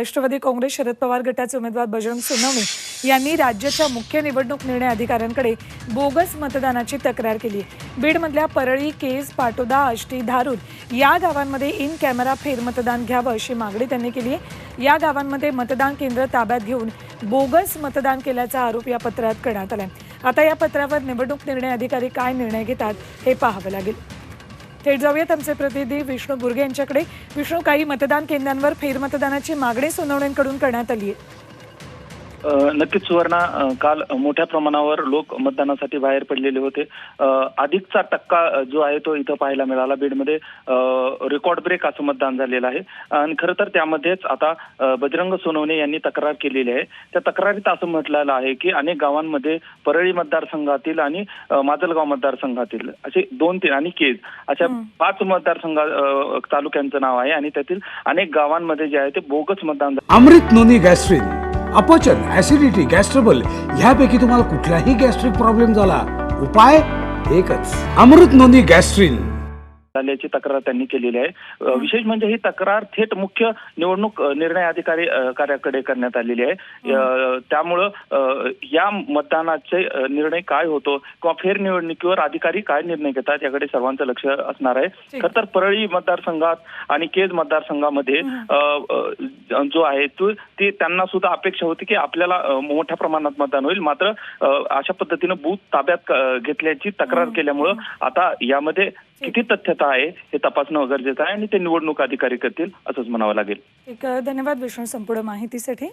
राष्ट्रवादी काँग्रेस शरद पवार गटाचे उमेदवार बजरंग सोनवणे यांनी राज्याच्या मुख्य निवडणूक निर्णय अधिकाऱ्यांकडे बोगस मतदानाची तक्रार केली आहे. बीडमधल्या परळी केज पाटोदा आष्टी धारूर या गावांमध्ये इन कॅमेरा फेरमतदान घ्यावं अशी मागणी त्यांनी केली आहे. या गावांमध्ये मतदान केंद्र ताब्यात घेऊन बोगस मतदान केल्याचा आरोप या पत्रात करण्यात आला आता या पत्रावर निवडणूक निर्णय अधिकारी काय निर्णय घेतात हे पाहावं लागेल. थेट जाऊयात. आमचे प्रतिनिधी विष्णू बुर्गे यांच्याकडे. विष्णू काही मतदान केंद्रांवर फेरमतदानाची मागणी सोनवण्यांकडून करण्यात आली आहे. नक्कीच सुवर्णा काल मोठ्या प्रमाणावर लोक मतदानासाठी बाहेर पडलेले होते. अधिकचा टक्का जो आहे तो इथं पाहायला मिळाला. बीडमध्ये रेकॉर्ड ब्रेक असं मतदान झालेलं आहे. आणि खरं तर त्यामध्येच आता बजरंग सोनवणे यांनी तक्रार केलेली आहे. त्या तक्रारीत असं म्हटलेलं आहे की अनेक गावांमध्ये परळी मतदारसंघातील आणि माजलगाव मतदारसंघातील असे दोन तीन आणि केज अशा पाच मतदारसंघ तालुक्यांचं नाव आहे आणि त्यातील अनेक गावांमध्ये जे आहे ते बोगस मतदान झालं. अमृत नोनी गॅस्ट्रिन अपचन ऍसिडिटी गॅस्ट्रबल ह्यापैकी तुम्हाला कुठलाही गॅस्ट्रिक प्रॉब्लेम झाला. उपाय एकच. अमृत नोंदी गॅस्ट्रिन. झाल्याची तक्रार त्यांनी केलेली आहे. विशेष म्हणजे ही तक्रार थेट मुख्य निवडणूक निर्णय अधिकारी कार्याकडे करण्यात आलेली आहे. त्यामुळं या मतदानाचे निर्णय काय होतो किंवा फेरनिवडणुकीवर अधिकारी काय निर्णय घेतात याकडे सर्वांचं लक्ष असणार आहे. खर तर परळी मतदारसंघात आणि केज मतदारसंघामध्ये जो आहे तो ते त्यांना सुद्धा अपेक्षा होती की आपल्याला मोठ्या प्रमाणात मतदान होईल. मात्र अशा पद्धतीनं बूथ ताब्यात घेतल्याची तक्रार केल्यामुळं आता यामध्ये किती तथ्यता आहे हे तपासणं गरजेचं आहे आणि ते निवडणूक अधिकारी करतील असंच म्हणावं लागेल. एक धन्यवाद विष्णू संपूर्ण माहितीसाठी.